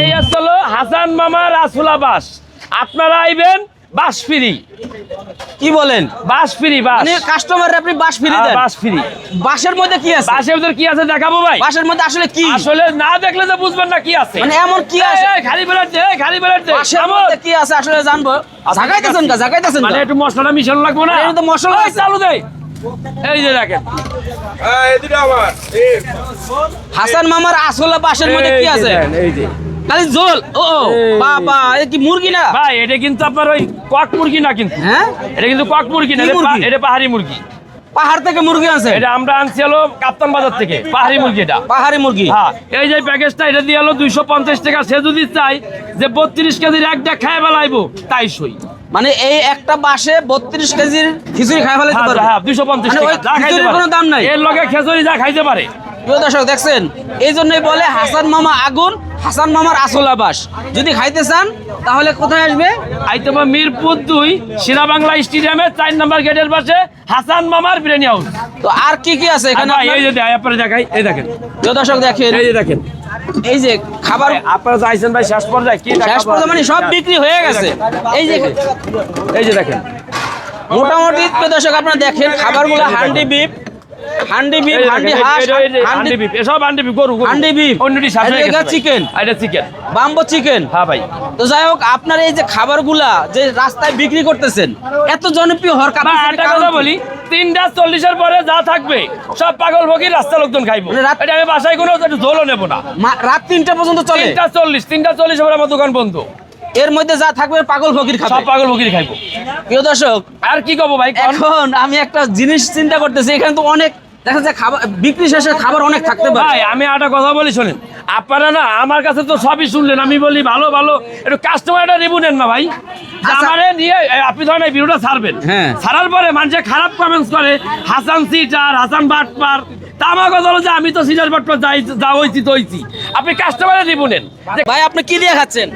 এই আসলো হাসান মামা রাসুলা বাস আপনারা আইবেন বাস ফ্রি কি বলেন? বাস ফ্রি বাস মানে কাস্টমার আপনি বাস ফ্রি দেন। বাস ফ্রি বাসের মধ্যে কি আছে? বাসের ভিতর কি আছে দেখাবো ভাই? বাসের মধ্যে আসলে কি? আসলে না দেখলে তো বুঝবেন না কি আছে। মানে এমন কি আছে? এই, খালি বেলার দে খালি বেলার দে। বাসের মধ্যে কি আছে আসলে জানব। জাগাইতেছেন কা জাগাইতেছেন মানে একটু মশলাটা মিশানো লাগবো না? এর মধ্যে মশলা এই, চালু দেয় এই যে দেখেন। হাসান মামার আসলে বাসের মধ্যে কি আছে? এই যে। খালি ঝোল ও। বাবা এ কি মুরগি না? ভাই এটা কিন্তু আপনার ওই কক মুরগি না কিন্তু। হ্যাঁ? এটা কিন্তু কক মুরগি না এটা? এটা পাহাড়ি মুরগি। পাহাড় থেকে মুরগি আছে এটা আমরা আনছি হলো কাপ্তান বাজার থেকে পাহাড়ি মুরগি এটা। পাহাড়ি মুরগি? হ্যাঁ এই যে প্যাকেজটা এটা দিয়ে হলো দুইশো পঞ্চাশ টাকা। সে যদি চাই যে বত্রিশ কেজির একটা খায় বেলাইবো তাই সই। মানে এই একটা বাসে বত্রিশ কেজির খিচুড়ি খাই ফেলাইতে হ্যাঁ, পারবে? হ্যাঁ দুইশো পঞ্চাশ মানে টাকা খিচুড়ির কোনো দাম নাই? এর লগে খেজুরি যা খাইতে পারে। প্রিয় দর্শক দেখছেন? এই জন্যই বলে হাসান মামা আগুন হাসান মামার আসল আবাস। যদি খাইতে চান তাহলে কোথায় আসবে? আইতেমা মিরপুর দুই সিরা বাংলা স্টেডিয়ামে চার নম্বর গেটের পাশে হাসান মামার বিরিয়ানি হাউস তো আর কি কি আছে এখানে এই আপনার? যে আপনারা দেখাই এই দেখেন। দর্শক দেখেন। এই যে দেখেন। এই যে খাবার আপনারা চাইছেন ভাই শেষ পর্যায়ে কি শেষ? পর্যন্ত মানে সব বিক্রি হয়ে গেছে। এই যে এই যে দেখেন। মোটামুটি দর্শক আপনারা দেখেন খাবারগুলো হান্ডি বিফ। হান্ডি বিফ হান্ডি হাঁস হান্ডি বিফ, হান্ডি বিফ, গরু। হান্ডি বিফ। অন্যটি হয়ে এটা চিকেন বাম্বো চিকেন হ্যাঁ ভাই। তো যাই হোক আপনার এই যে খাবারগুলা যে রাস্তায় বিক্রি করতেছেন এত জনপ্রিয় হওয়ার কারণ একটা কথা বলি তিনটা চল্লিশের পরে যা থাকবে সব পাগল ভগির রাস্তা লোকজন খাইবো। মানে এটা আমি বাসায় কোনো ঝোলও নেব না। রাত তিনটা পর্যন্ত চলে। তিনটা চল্লিশ তিনটা চল্লিশ পরে আমার দোকান বন্ধ। এর মধ্যে যা থাকবে পাগল ফকির সব পাগল ভগির খাইবো। প্রিয় দর্শক আর কি করব ভাই এখন আমি একটা জিনিস চিন্তা করতেছি এখানে তো অনেক দেখা যায় খাবার বিক্রি শেষে খাবার অনেক থাকতে পারে। ভাই আমি একটা কথা বলি শোনেন। আপনারা না আমার কাছে তো সবই শুনলেন আমি বলি ভালো ভালো। একটু কাস্টমারটা রিভিউ নেন না ভাই। আচ্ছা। আমারে নিয়ে আপনি ধরেন এই ভিডিওটা ছাড়বেন। হ্যাঁ। ছাড়ার পরে মানুষে খারাপ কমেন্টস করে হাসান সিটার হাসান বাটপার। তা আমার কথা হলো যে আমি তো সিটার বাটপার যাই যা হইছি তো হইছি আপনি কাস্টমারের রিভিউ নেন। ভাই আপনি কি দিয়ে খাচ্ছেন?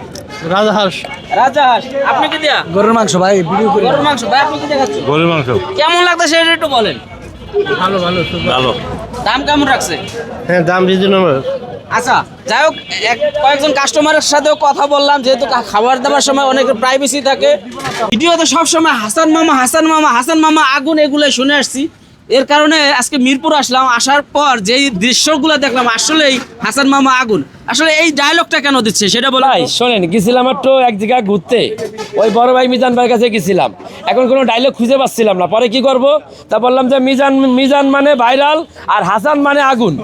রাজহাঁস রাজহাঁস আপনি কি দিয়া? গরুর মাংস ভাই ভিডিও করে। গরুর মাংস। ভাই আপনি কি দিয়ে গরুর মাংস। কেমন লাগতেছে সেটা একটু বলেন। ভালো ভালো ভালো। দাম কেমন রাখছে? হ্যাঁ দাম রিজনেবল আচ্ছা যাই হোক এক কয়েকজন কাস্টমারের সাথেও কথা বললাম যেহেতু খাবার দাবার সময় অনেকের প্রাইভেসি থাকে। ভিডিওতে সবসময় হাসান মামা হাসান মামা হাসান মামা আগুন এগুলো শুনে আসছি। এর কারণে আজকে মিরপুর আসলাম আসার পর যেই দৃশ্যগুলো দেখলাম আসলেই হাসান মামা আগুন। আসলে এই ডায়লগটা কেন দিচ্ছে সেটা বলো ভাই শোনেন গেছিলাম একটু এক জায়গায় ঘুরতে। ওই বড় ভাই মিজান ভাইয়ের কাছে গেছিলাম। এখন কোনো ডায়লগ খুঁজে পাচ্ছিলাম না। পরে কি করব? তা বললাম যে মিজান মিজান মানে ভাইরাল আর হাসান মানে আগুন।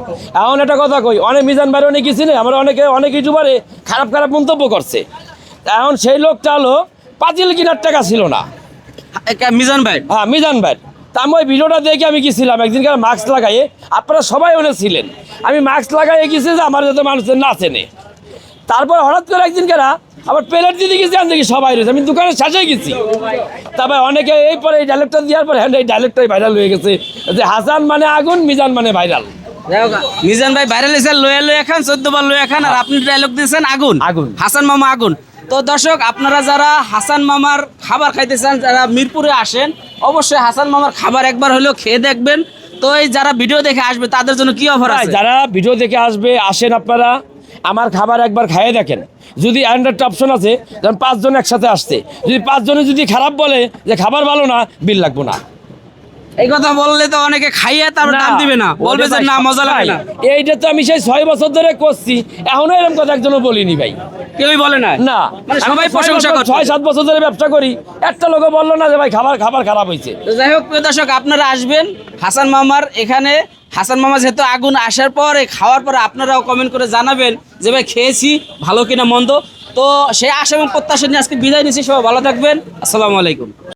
এখন একটা কথা কই অনেক মিজান ভাই অনেক কিছু নেই আমরা অনেকে অনেক ইউটিউবারে খারাপ খারাপ মন্তব্য করছে। এখন সেই লোকটা হলো পাঁচিল কিনার টাকা ছিল না। মিজান ভাই? হ্যাঁ মিজান ভাই। তা আমি ওই ভিডিওটা দেখে আমি গেছিলাম একদিনকার মাস্ক লাগাইয়ে আপনারা সবাই ওনে ছিলেন। আমি মাস্ক লাগাইয়ে গেছি যে আমার যাতে মানুষের না চেনে। তারপর হঠাৎ করে একদিন কেনা আবার প্লেট দিতে গেছি, আমি দেখি সবাই রয়েছে। আমি দোকানে শেষে গেছি। তারপর অনেকে এই পরে এই ডাইলেক্টটা দেওয়ার পরে হ্যাঁ এই ডাইলেক্টটাই ভাইরাল হয়ে গেছে। যে হাসান মানে আগুন, মিজান মানে ভাইরাল মিজান ভাই ভাইরাল হয়েছে লয়ে লয়ে খান চোদ্দ বার লয়ে খান আর আপনি ডায়লগ দিয়েছেন আগুন। আগুন। হাসান মামা আগুন। তো দর্শক আপনারা যারা হাসান মামার খাবার খাইতে চান যারা মিরপুরে আসেন অবশ্যই হাসান মামার খাবার একবার হলেও খেয়ে দেখবেন। তো এই যারা ভিডিও দেখে আসবে তাদের জন্য কি অফার আছে? যারা ভিডিও দেখে আসবে আসেন আপনারা আমার খাবার একবার খাইয়ে দেখেন। যদি অ্যান্ড্রয়েড অপশন আছে যেমন পাঁচজন একসাথে আসছে যদি পাঁচজনে যদি খারাপ বলে যে খাবার ভালো না বিল লাগবো না। এই কথা বললে তো অনেকে খাইয়ে তারপর দাম দিবে না। বলবে যে না মজা লাগে না। এইটা তো আমি সেই ছয় বছর ধরে করছি এখনও এরকম কথা একজনও বলিনি ভাই। কেউই বলে না? না মানে আমি ছয় প্রশংসা বছর- ছয় সাত বছর ধরে ব্যবসা করি একটা লোক বলল না যে ভাই খাবার খাবার খারাপ হয়েছে। যাই হোক প্রিয় দর্শক আপনারা আসবেন হাসান মামার এখানে। হাসান মামা যেহেতু আগুন আসার পর খাওয়ার পর আপনারাও কমেন্ট করে জানাবেন যে ভাই খেয়েছি ভালো কিনা মন্দ। তো সেই আশা এবং প্রত্যাশা নিয়ে আজকে বিদায় নিচ্ছি সবাই ভালো থাকবেন। আসসালামু আলাইকুম।